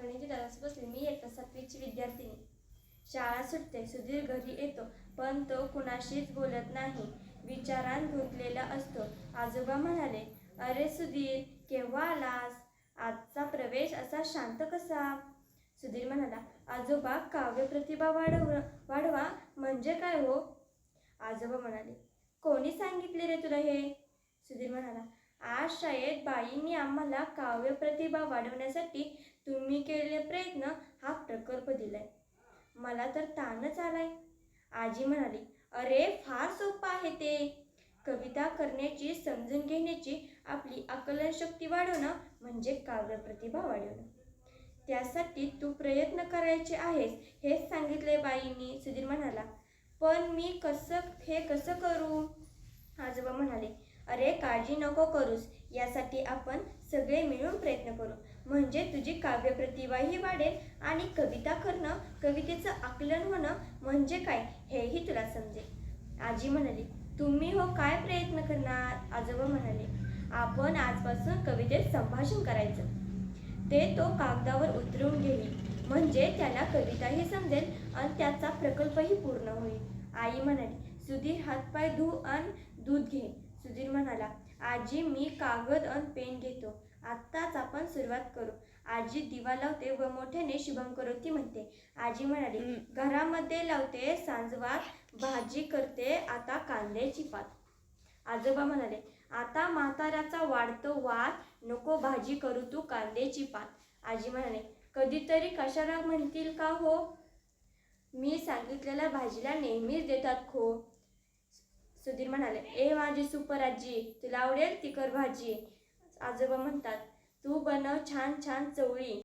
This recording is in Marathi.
प्रणिती दादास बसले. मी येता सातवीची विद्यार्थिनी. शाळा सुटते. सुधीर घरी येतो पण तो कुणाशीच बोलत नाही. विचारात गुंतलेला असतो. आजोबा म्हणाले अरे सुधीर केव्हा आलास? आजचा प्रवेश असा शांत कसा? सुधीर म्हणाला आजोबा काव्य प्रतिभा वाढव वाढवा. म्हणजे काय हो? आजोबा म्हणाले कोणी सांगितले रे तुला हे? सुधीर म्हणाला आज शाळेत बाईंनी आम्हाला काव्य प्रतिभा वाढवण्यासाठी तुम्ही केलेले प्रयत्न हा प्रकल्प दिलाय. मला तर ताणच आलाय. आजी म्हणाली अरे फार सोपं आहे ते. कविता करण्याची समजून घेण्याची आपली आकलनशक्ती वाढवणं म्हणजे काव्य प्रतिभा वाढवणं. त्यासाठी तू प्रयत्न करायचे आहेस हेच सांगितले बाईंनी. सुधीर म्हणाला पण मी कसं हे कसं करू? आजोबा म्हणाले अरे काळजी नको करूस. यासाठी आपण सगळे मिळून प्रयत्न करू. म्हणजे तुझी काव्य प्रतिभाही वाढेल आणि कविता करणं कवितेचं आकलन होणं म्हणजे काय हेही तुला समजेल. आजी म्हणाली तुम्ही हो काय प्रयत्न करणार? आजोबा म्हणाले आपण आजपासून कवितेत संभाषण करायचं. ते तो कागदावर उतरून घेईल. म्हणजे त्याला कविताही समजेल आणि त्याचा प्रकल्पही पूर्ण होईल. आई म्हणाली सुधीर हातपाय धू आणि दूध घे. सुधीर म्हणाला आजी मी कागद अन पेन घेतो. आत्ताच आपण सुरुवात करू. आजी दिवा लावते व मोठ्याने शुभम करोती म्हणते. आजी म्हणाली घरामध्ये लावते सांजवात भाजी करते आता कांद्याची पात. आजोबा म्हणाले आता म्हाताऱ्याचा वाढतो वाद नको भाजी करू तू कांद्याची पात. आजी म्हणाले कधीतरी कशाला म्हणतील का हो? मी सांगितलेल्या भाजीला नेहमीच देतात खो. सुधीर म्हणाले ए माझी सुपर आजी तुला आवडेल तिखट भाजी? आजोबा म्हणतात तू बनव छान छान चवळी.